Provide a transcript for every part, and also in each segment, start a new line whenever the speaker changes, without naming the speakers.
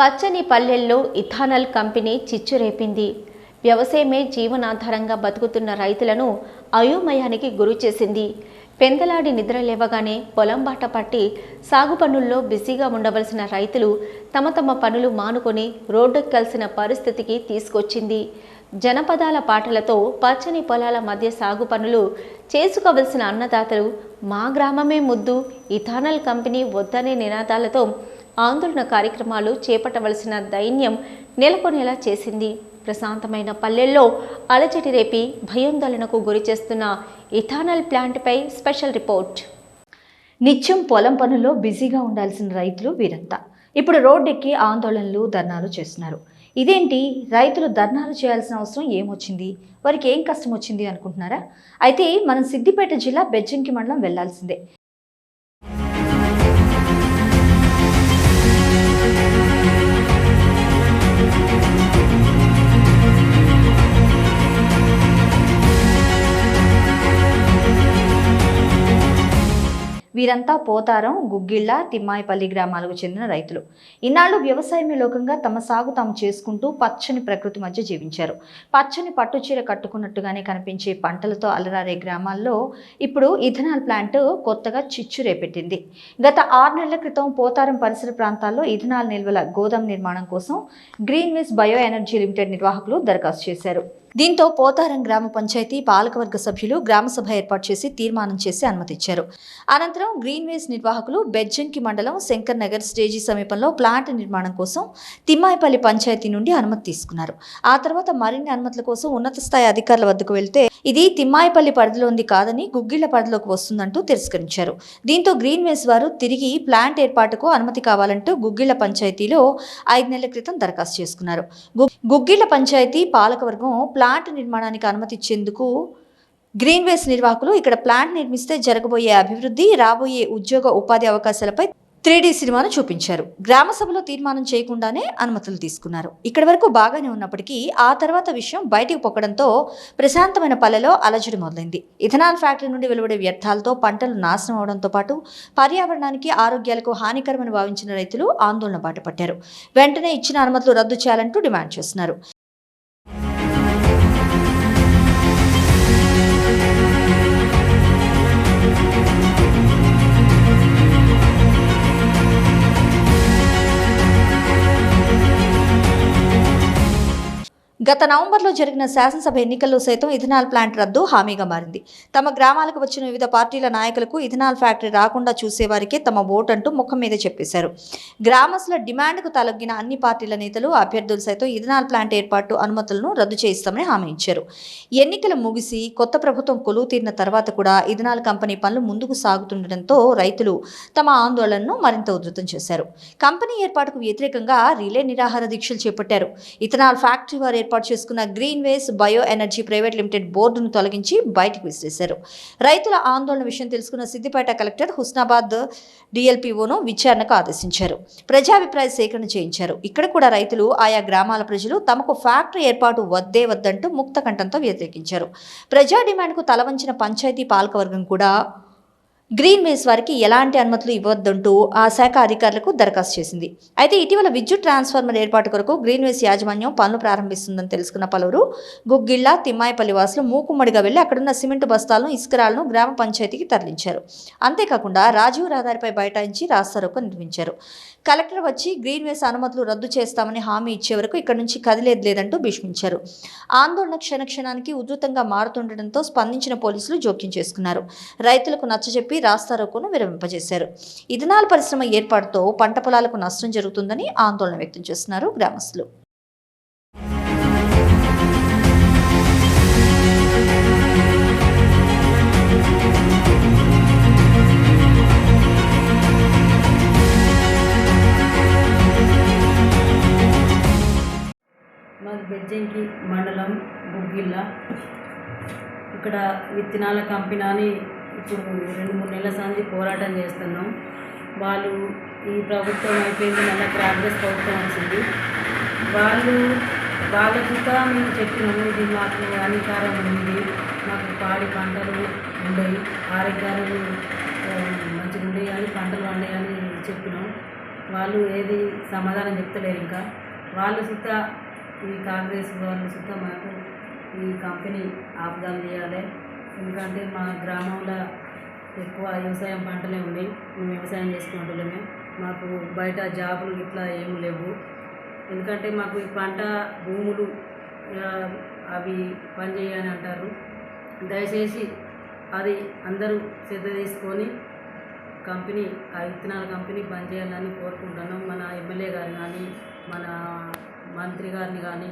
పచ్చని పల్లెల్లో ఇథానల్ కంపెనీ చిచ్చురేపింది. వ్యవసాయమే జీవనాధారంగా బతుకుతున్న రైతులను అయోమయానికి గురి చేసింది. పెందలాడి నిద్ర లేవగానే పొలం బాట పట్టి సాగు పనుల్లో బిజీగా ఉండవలసిన రైతులు తమ తమ పనులు మానుకొని రోడ్డెక్కాల్సిన పరిస్థితికి తీసుకొచ్చింది. జనపదాల పాటలతో పచ్చని పొలాల మధ్య సాగు పనులు చేసుకోవలసిన అన్నదాతలు మా గ్రామమే ముద్దు ఇథానల్ కంపెనీ వద్దనే నినాదాలతో ఆందోళన కార్యక్రమాలు చేపట్టవలసిన దైన్యం నెలకొనేలా చేసింది. ప్రశాంతమైన పల్లెల్లో అలజడి రేపి భయోందోళనకు గురి చేస్తున్న ఇథానల్ ప్లాంట్పై స్పెషల్ రిపోర్ట్.
నిత్యం పొలం పనుల్లో బిజీగా ఉండాల్సిన రైతులు వీరంతా. ఇప్పుడు రోడ్డెక్కి ఆందోళనలు ధర్నాలు చేస్తున్నారు. ఇదేంటి? రైతులు ధర్నాలు చేయాల్సిన అవసరం ఏమొచ్చింది? వారికి ఏం కష్టం వచ్చింది అనుకుంటున్నారా? అయితే మనం సిద్దిపేట జిల్లా బెజ్జంకి మండలం వెళ్ళాల్సిందే. వీరంతా పోతారం గుగ్గిళ్ళ తిమ్మాయిపల్లి గ్రామాలకు చెందిన రైతులు. ఇన్నాళ్ళు వ్యవసాయమే లోకంగా తమ సాగు తాము చేసుకుంటూ పచ్చని ప్రకృతి మధ్య జీవించారు. పచ్చని పట్టుచీర కట్టుకున్నట్టుగానే కనిపించే పంటలతో అలరారే గ్రామాల్లో ఇప్పుడు ఇథనాల్ ప్లాంట్ కొత్తగా చిచ్చు రేపెట్టింది. గత ఆరు నెలల క్రితం పోతారం పరిసర ప్రాంతాల్లో ఇథనాల్ నిల్వల గోదాం నిర్మాణం కోసం green miss bio energy limited నిర్వాహకులు దరఖాస్తు చేశారు. దీంతో పోతారం గ్రామ పంచాయతీ పాలకవర్గ సభ్యులు గ్రామసభ ఏర్పాటు చేసి తీర్మానం చేసి అనుమతిచ్చారు. అనంతరం గ్రీన్వేస్ నిర్వాహకులు బెజ్జంకి మండలం శంకర్ నగర్ స్టేజీ సమీపంలో ప్లాంట్ నిర్మాణం కోసం తిమ్మాయిపల్లి పంచాయతీ నుండి అనుమతి తీసుకున్నారు. ఆ తర్వాత మరిన్ని అనుమతుల కోసం ఉన్నత స్థాయి అధికారుల వద్దకు వెళ్తే ఇది తిమ్మాయిపల్లి పరిధిలోంది కాదని గుగ్గిళ్ళ పరిధిలోకి వస్తుందంటూ తిరస్కరించారు. దీంతో గ్రీన్వేస్ వారు తిరిగి ప్లాంట్ ఏర్పాటుకు అనుమతి కావాలంటూ గుగ్గిళ్ళ పంచాయతీలో ఐదు నెలల క్రితం దరఖాస్తు చేసుకున్నారు. గుగ్గిళ్ళ పంచాయతీ పాలకవర్గం ప్లాంట్ నిర్మాణానికి అనుమతి ఇచ్చేందుకు నిర్వాహకులు ఇక్కడ ప్లాంట్ నిర్మిస్తే జరగబోయే అభివృద్ధి రాబోయే ఉద్యోగ ఉపాధి అవకాశాలపై త్రీడీ సినిమాను చూపించారు. గ్రామ సభలో తీర్మానం చేయకుండానే అనుమతులు తీసుకున్నారు. ఇక్కడి వరకు బాగానే ఉన్నప్పటికీ ఆ తర్వాత విషయం బయటికి పొక్కడంతో ప్రశాంతమైన పల్లెలో అలజడి మొదలైంది. ఇథనాల్ ఫ్యాక్టరీ నుండి వెలువడే వ్యర్థాలతో పంటలు నాశనం అవడంతో పాటు పర్యావరణానికి ఆరోగ్యాలకు హానికరమని భావించిన రైతులు ఆందోళన బాటపట్టారు. వెంటనే ఇచ్చిన అనుమతులు రద్దు చేయాలంటూ డిమాండ్ చేస్తున్నారు. గత నవంబర్లో జరిగిన శాసనసభ ఎన్నికల్లో సైతం ఇథనాల్ ప్లాంట్ రద్దు హామీగా మారింది. తమ గ్రామాలకు వచ్చిన వివిధ పార్టీల నాయకులకు ఇథనాల్ ఫ్యాక్టరీ రాకుండా చూసేవారికే తమ ఓటు అంటూ ముఖం మీద చెప్పేశారు. గ్రామస్తుల డిమాండ్కు తలొగ్గిన అన్ని పార్టీల నేతలు అభ్యర్థులు సైతం ఇథనాల్ ప్లాంట్ ఏర్పాటు అనుమతులను రద్దు చేయిస్తామని హామీ ఇచ్చారు. ఎన్నికలు ముగిసి కొత్త ప్రభుత్వం కొలువు తీరిన తర్వాత కూడా ఇథనాల్ కంపెనీ పనులు ముందుకు సాగుతుండటంతో రైతులు తమ ఆందోళనను మరింత ఉధృతం చేశారు. కంపెనీ ఏర్పాటుకు వ్యతిరేకంగా రిలే నిరాహార దీక్షలు చేపట్టారు. ఇథనాల్ ఫ్యాక్టరీ వారు ఏర్పాటు చేసుకున్న green ways bio energy private limited బోర్డును తొలగించి బయటకు విసిరేశారు. రైతుల ఆందోళన విషయం తెలుసుకున్న సిద్దిపేట కలెక్టర్ హుస్నాబాద్ డిఎల్పిఓను విచారణకు ఆదేశించారు. ప్రజాభిప్రాయ సేకరణ చేయించారు. ఇక్కడ కూడా రైతులు ఆయా గ్రామాల ప్రజలు తమకు ఫ్యాక్టరీ ఏర్పాటు వద్దే వద్దంటూ ముక్త కంఠంతో వ్యతిరేకించారు. ప్రజా డిమాండ్కు తలవంచిన పంచాయతీ పాలకవర్గం కూడా గ్రీన్ వేస్ వారికి ఎలాంటి అనుమతులు ఇవ్వద్దంటూ ఆ శాఖ అధికారులకు దరఖాస్తు చేసింది. అయితే ఇటీవల విద్యుత్ ట్రాన్స్ఫార్మర్ ఏర్పాటు కొరకు గ్రీన్ వేస్ యాజమాన్యం పనులు ప్రారంభిస్తుందని తెలుసుకున్న పలువురు గుగ్గిళ్ళ తిమ్మాయిపల్లి వాసులు మూకుమ్మడిగా వెళ్ళి అక్కడున్న సిమెంట్ బస్తాలను ఇసుకరాలను గ్రామ పంచాయతీకి తరలించారు. అంతేకాకుండా రాజీవ్ రహదారిపై బైఠాయించి రాస్తారోకో నిర్మించారు. కలెక్టర్ వచ్చి గ్రీన్ వేస్ అనుమతులు రద్దు చేస్తామని హామీ ఇచ్చే వరకు ఇక్కడ నుంచి కదిలేదు లేదంటూ భీష్మించారు. ఆందోళన క్షణక్షణానికి ఉధృతంగా మారుతుండటంతో స్పందించిన పోలీసులు జోక్యం చేసుకున్నారు. రైతులకు నచ్చజెప్పి రాస్తారోకోను విరమింపజేశారు. ఇథనాల్ పరిశ్రమ ఏర్పాటుతో పంట పొలాలకు నష్టం జరుగుతుందని ఆందోళన వ్యక్తం చేస్తున్నారు గ్రామస్తులు.
మాది బెజ్జంకి మండలం బుగ్గిల్ల ఇక్కడ విత్తనాల కంపెనీ అని ఇప్పుడు రెండు మూడు నెలల సంది పోరాటం చేస్తున్నాం. వాళ్ళు ఈ ప్రభుత్వం అయిపోయింది మళ్ళీ కాంగ్రెస్ ప్రభుత్వం వచ్చింది. వాళ్ళు వాళ్ళకు కూడా మేము చెప్పినాము ఇది మాకు అధికారం ఉంది మాకు పాడి పంటలు ఉండయి ఆరోగ్యాలు మంచిగా ఉండేవి అని పంటలు అని చెప్పినాం. వాళ్ళు ఏది సమాధానం చెప్తలేరు ఇంకా. వాళ్ళు సుత ఈ కాంగ్రెస్ వాళ్ళు మాకు ఈ కంపెనీ ఆపుదాం చేయాలి ఎందుకంటే మా గ్రామంలో ఎక్కువ వ్యవసాయం పంటలే ఉన్నాయి మేము వ్యవసాయం చేసుకుంటున్నాము మాకు బయట జాబులు ఇట్లా ఏమి లేవు. ఎందుకంటే మాకు ఈ పంట భూములు అవి పనిచేయని అంటారు. దయచేసి అది అందరూ శ్రద్ధ తీసుకొని కంపెనీ ఆ విత్తనాల కంపెనీ పనిచేయాలని చేయాలని మన ఎమ్మెల్యే గారు కానీ మన మంత్రి గారిని కానీ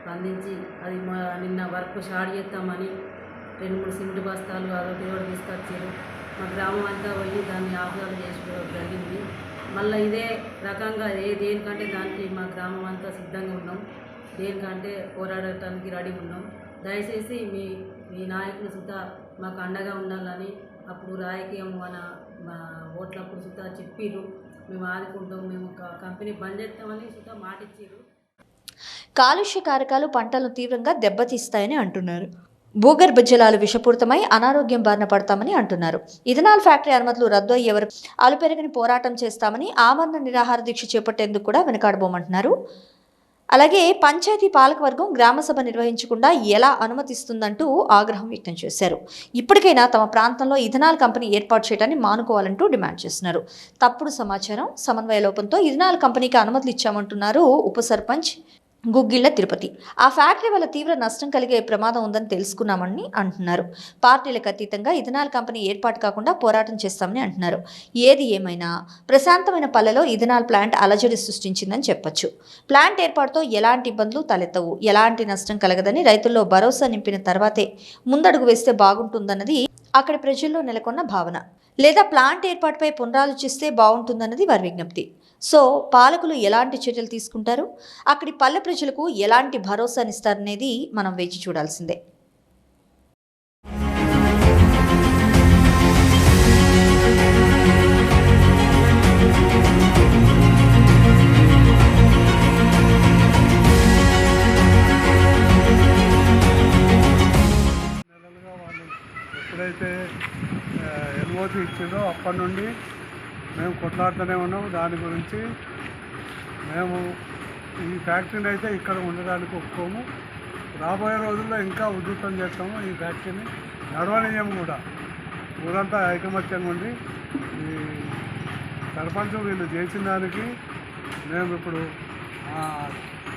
స్పందించి అది మా నిన్న వర్క్ స్టార్ట్ చేస్తామని రెండు మూడు సిమెంట్ బస్తాలు అదొకటి కూడా తీసుకొచ్చారు. మా గ్రామం అంతా పోయి దాన్ని ఆహ్వానం చేసుకోవడం జరిగింది. మళ్ళీ ఇదే రకంగా ఏ దేనికంటే దానికి మా గ్రామం అంతా సిద్ధంగా ఉన్నాం. దేనికంటే పోరాడటానికి రెడీ ఉన్నాం. దయచేసి మీ మీ నాయకులు సుతా మాకు అండగా ఉండాలని అప్పుడు రాజకీయం మన మా ఓట్లప్పుడు సుతా చెప్పిర్రు. మేము ఆదుకుంటాం. మేము ఒక కంపెనీ బంద్ చేస్తామని సుతా మాటిచ్చారు.
కాలుష్య కారకాలు పంటలను తీవ్రంగా దెబ్బతీస్తాయని అంటున్నారు. భూగర్భ జలాలు విషపూరితమై అనారోగ్యం బారిన పడతామని అంటున్నారు. ఇథనాల్ ఫ్యాక్టరీ అనుమతులు రద్దు అయ్యే వరకు అలుపెరగని పోరాటం చేస్తామని ఆమరణ నిరాహార దీక్ష చేపట్టేందుకు కూడా వెనకాడబోమంటున్నారు. అలాగే పంచాయతీ పాలకవర్గం గ్రామసభ నిర్వహించకుండా ఎలా అనుమతిస్తుందంటూ ఆగ్రహం వ్యక్తం చేశారు. ఇప్పటికైనా తమ ప్రాంతంలో ఇథనాల్ కంపెనీ ఏర్పాటు చేయడాన్ని మానుకోవాలంటూ డిమాండ్ చేస్తున్నారు. తప్పుడు సమాచారం సమన్వయ లోపంతో ఇథనాల్ కంపెనీకి అనుమతులు ఇచ్చామంటున్నారు ఉప సర్పంచ్ గుగ్గిళ్ళ తిరుపతి. ఆ ఫ్యాక్టరీ వల్ల తీవ్ర నష్టం కలిగే ప్రమాదం ఉందని తెలుసుకున్నామని అంటున్నారు. పార్టీలకు అతీతంగా ఇథనాల్ కంపెనీ ఏర్పాటు కాకుండా పోరాటం చేస్తామని అంటున్నారు. ఏది ఏమైనా ప్రశాంతమైన పల్లెలో ఇథనాల్ ప్లాంట్ అలజడి సృష్టించిందని చెప్పొచ్చు. ప్లాంట్ ఏర్పాటుతో ఎలాంటి ఇబ్బందులు తలెత్తవు? ఎలాంటి నష్టం కలగదని రైతుల్లో భరోసా నింపిన తర్వాతే ముందడుగు వేస్తే బాగుంటుందన్నది అక్కడి ప్రజల్లో నెలకొన్న భావన. లేదా ప్లాంట్ ఏర్పాటుపై పునరాలోచిస్తే బాగుంటుందన్నది వారి విజ్ఞప్తి. సో పాలకులు ఎలాంటి చర్యలు తీసుకుంటారు? అక్కడి పల్లె ప్రజలకు ఎలాంటి భరోసానిస్తారనేది మనం వేచి చూడాల్సిందే.
నెలలుగా ఎప్పుడైతే ఇచ్చిందో అప్పటి నుండి మేము కొట్లాడుతూనే ఉన్నాం దాని గురించి మేము ఈ ఫ్యాక్టరీని అయితే ఇక్కడ ఉండడానికి ఒప్పుకోము. రాబోయే రోజుల్లో ఇంకా ఉధృతం చేస్తాము ఈ ఫ్యాక్టరీని. నడవనీయం కూడా. ఊరంతా ఐకమత్యంగా ఉండి ఈ సర్పంచ్ వీళ్ళు చేసిన దానికి మేము ఇప్పుడు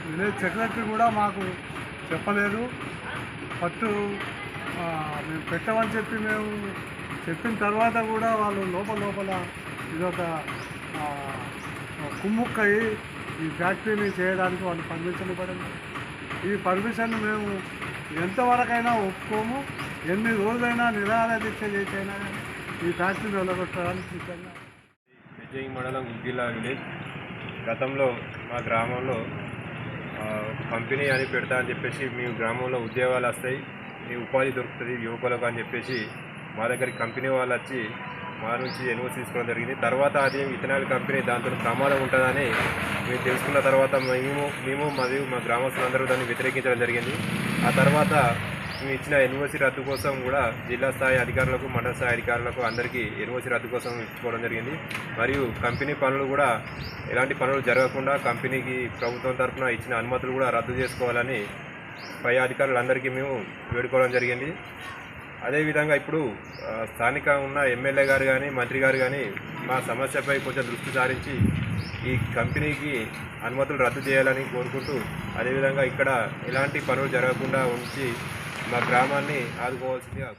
విలేజ్ సెక్రటరీ కూడా మాకు చెప్పలేదు. ఫస్ట్ మేము పెట్టమని చెప్పి మేము చెప్పిన తర్వాత కూడా వాళ్ళు లోపల లోపల ఇదొక ఆ, ఈ ఫ్యాక్టరీని చేయడానికి వాళ్ళు పర్మిషన్ ఇవ్వడం. ఈ పర్మిషన్ మేము ఎంతవరకైనా ఒప్పుకోము. ఎన్ని రోజులైనా నిరాహార దీక్ష చేసైనా ఈ ఫ్యాక్టరీని వెళ్ళగొట్టడానికి సిద్ధంగా
విజయ్ మండలం గుగ్గిలా విలేజ్. గతంలో మా గ్రామంలో కంపెనీ అని పెడతా అని చెప్పేసి మీ గ్రామంలో ఉద్యోగాలు వస్తాయి. మీ ఉపాధి దొరుకుతుంది యువకులకు అని చెప్పేసి మా దగ్గరికి కంపెనీ వాళ్ళు వచ్చి మా నుంచి ఎన్ఓసి తీసుకోవడం జరిగింది. తర్వాత అది ఇథనాల్ కంపెనీ దాంతో ప్రమాదం ఉంటుందని మేము తెలుసుకున్న తర్వాత మేము మేము మరియు మా గ్రామస్తులందరూ దాన్ని వ్యతిరేకించడం జరిగింది. ఆ తర్వాత మేము ఇచ్చిన ఎన్ఓసి రద్దు కోసం కూడా జిల్లా స్థాయి అధికారులకు మండల స్థాయి అధికారులకు అందరికీ ఎన్ఓసి రద్దు కోసం ఇచ్చుకోవడం జరిగింది. మరియు కంపెనీ పనులు కూడా ఎలాంటి పనులు జరగకుండా కంపెనీకి ప్రభుత్వం తరఫున ఇచ్చిన అనుమతులు కూడా రద్దు చేసుకోవాలని పై అధికారులందరికీ మేము వేడుకోవడం జరిగింది. అదేవిధంగా ఇప్పుడు స్థానిక ఉన్న ఎమ్మెల్యే గారు కానీ మంత్రి గారు కానీ మా సమస్యపై కొంచెం దృష్టి సారించి ఈ కంపెనీకి అనుమతులు రద్దు చేయాలని కోరుకుంటూ అదేవిధంగా ఇక్కడ ఎలాంటి పనులు జరగకుండా ఉంచి మా గ్రామాన్ని ఆదుకోవాల్సిందిగా